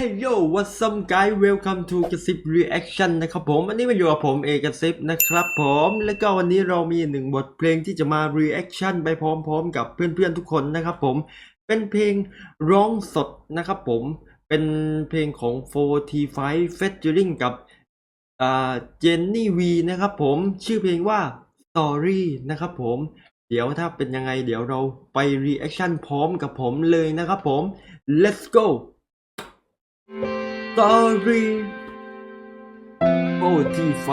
Hey yo what's up guys welcome to กระซิบ reaction นะครับผมวันนี้มาอยู่กับผมเอกระซิบนะครับผมแล้วก็วันนี้เรามีหนึ่งบทเพลงที่จะมา reaction ไปพร้อมๆ กับเพื่อนๆทุกคนนะครับผมเป็นเพลงร้องสดนะครับผมเป็นเพลงของ 45 featuring กับอ่าเจนนี่วีนะครับผมชื่อเพลงว่า Story นะครับผมเดี๋ยวถ้าเป็นยังไงเดี๋ยวเราไป reaction พร้อมกับผมเลยนะครับผม let's go Sorry OT5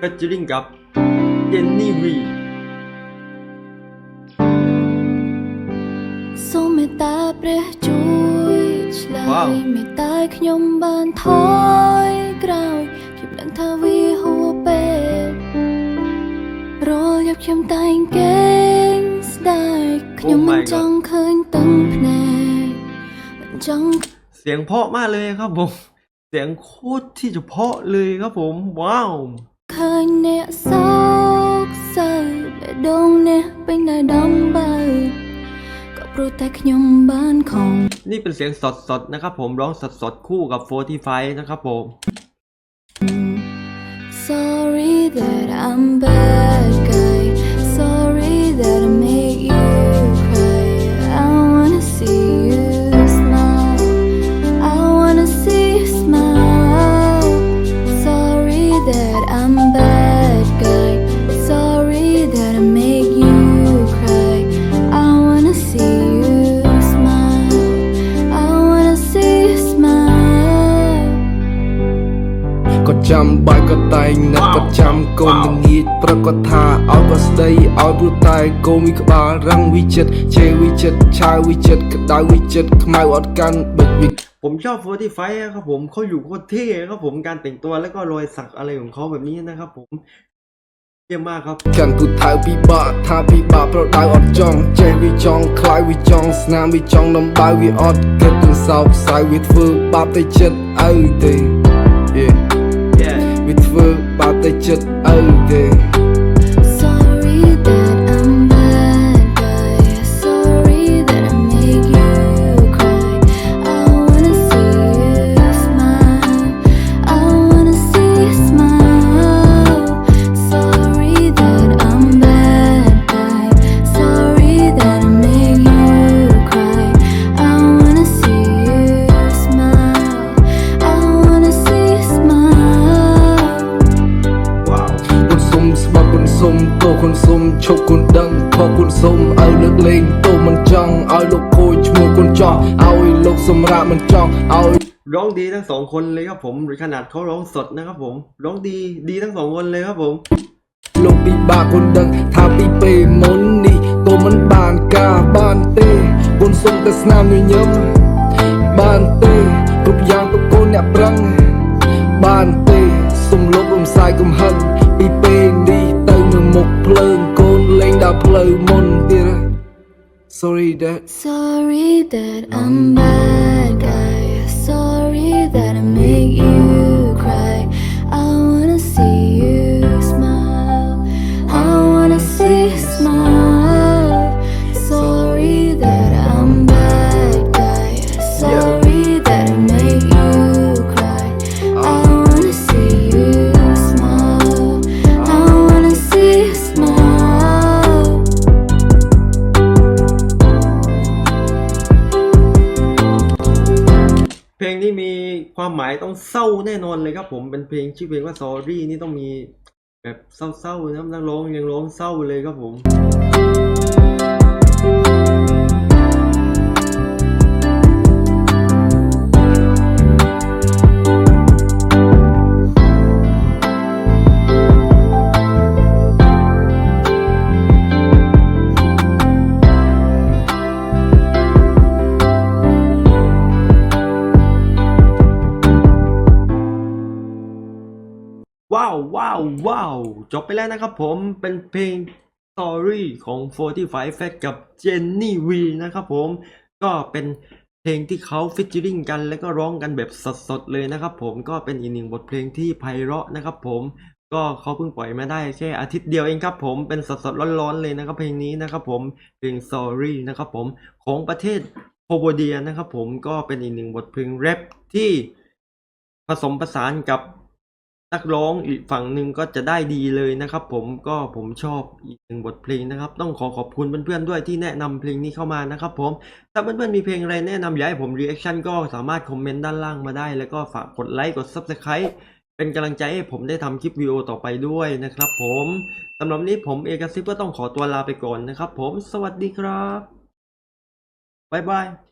featuring กับ Jenny V សូមមេត្តាព្រះជួយឆ្លើយមេត្តាខ្ញុំបានថយក្រោយខ្ញុំដឹងថាវាហួពេករលយកខ្ញុំតែងកេងស្ដាយខ្ញុំមិនចង់ឃើញទាំងភ្នែកមិនចង់ เสียงเพาะมากเลยครับผม เสียงโคตรที่จะเพาะเลยครับผม ว้าวนี่เดงเนี่ยเป็นดำเบก็โปรต่ยมบ้านของ นี่เป็นเสียงสดสดๆนะครับผมร้องสดสดๆคู่กับ45นะครับผม Sorry that I'm bad ចាំបាយគាត់តែងនឹកគាត់ចាំកូនល្ងាចប្រកគាត់ថាឲ្យគាត់ស្ដីឲ្យព្រោះតែកូនវិក្បាលរឹងវិចិត្រជេរវិចិត្រឆាវវិចិត្រក្តៅវិចិត្រខ្មៅអត់កាន់បិទវិ ผมชอบ45ครับผมเขาอยู่โคตรเท่ครับผมการแต่งตัวแล้วก็รอยสักอะไรของเขาแบบนี้นะครับผมเยี่ยมมากครับ កាន់ទូថៅពិបាកថាពិបាកប្រដៅអត់ចង់ចេះវាចង់ខ្លាយវាចង់ស្នាមវាចង់ដំបៅវាអត់គិតទាំងសោកសៅវាធ្វើបាបទៅចិត្តឪទេ Yeah yeah វាធ្វើ បាបទៅចិត្តឪទេ ឈប់គុណដឹងខកគុណសុំឲ្យលើកលែងតោមិនចង់ឲ្យលោកខូចឈ្មោះគុណចង់ឲ្យលោកសម្រាប់មិនចង់ឲ្យ ร้องดีทั้งสองคนเลยครับผมขนาดเขาร้องสดนะครับผม ร้องดีดีทั้งสองคนเลยครับผม លោកពិបាកគុណដឹងថាពីពេលមុននេះកុំមិនបានការបានទេគុណសុំតែស្នាមញញឹមបានទេគ្រប់យ៉ាងទៅកូនអ្នកប្រឹងបានទេសុំលោករំសាយកំហឹងពីពេលនេះទៅនៅមុខភ្លើង ดับเพลิงมนต์ Sorry that Sorry that I'm bad guy. Sorry that I made ความหมายต้องเศร้าแน่นอนเลยครับผมเป็นเพลงชื่อเพลงว่า sorry นี่ต้องมีแบบเศร้าๆนะครับนักร้องยังร้องเศร้าเลยครับผม ว้าวว้าวว้าวจบไปแล้วนะครับผมเป็นเพลง Story ของ 45 Fat กับ Jenny V นะครับผมก็เป็นเพลงที่เขาฟิชเจอริงกันแล้วก็ร้องกันแบบสดๆเลยนะครับผมก็เป็นอีกหนึ่งบทเพลงที่ไพเราะนะครับผมก็เขาเพิ่งปล่อยมาได้แค่อาทิตย์เดียวเองครับผมเป็นสดๆร้อนๆเลยนะครับเพลงนี้นะครับผมเพลง Sorry นะครับผมของประเทศโ o โบเดียนะครับผมก็เป็นอีกหนึ่งบทเพลงแรปที่ผสมผสานกับ นักร้องอีกฝั่งหนึ่งก็จะได้ดีเลยนะครับผมก็ผมชอบอีกหนึ่งบทเพลงนะครับ ต้องขอขอบคุณเพื่อนๆด้วยที่แนะนำเพลงนี้เข้ามานะครับผมถ้าเพื่อนๆมีเพลงอะไรแนะนำอยากให้ผมรีแอคชั่นก็สามารถคอมเมนต์ด้านล่างมาได้ แล้วก็ฝากกดไลค์กด Subscribe เป็นกำลังใจให้ผมได้ทำคลิปวิดีโอต่อไปด้วยนะครับผมสำหรับนี้ผมเอกซิปก็ต้องขอตัวลาไปก่อนนะครับผมสวัสดีครับบ๊ายบาย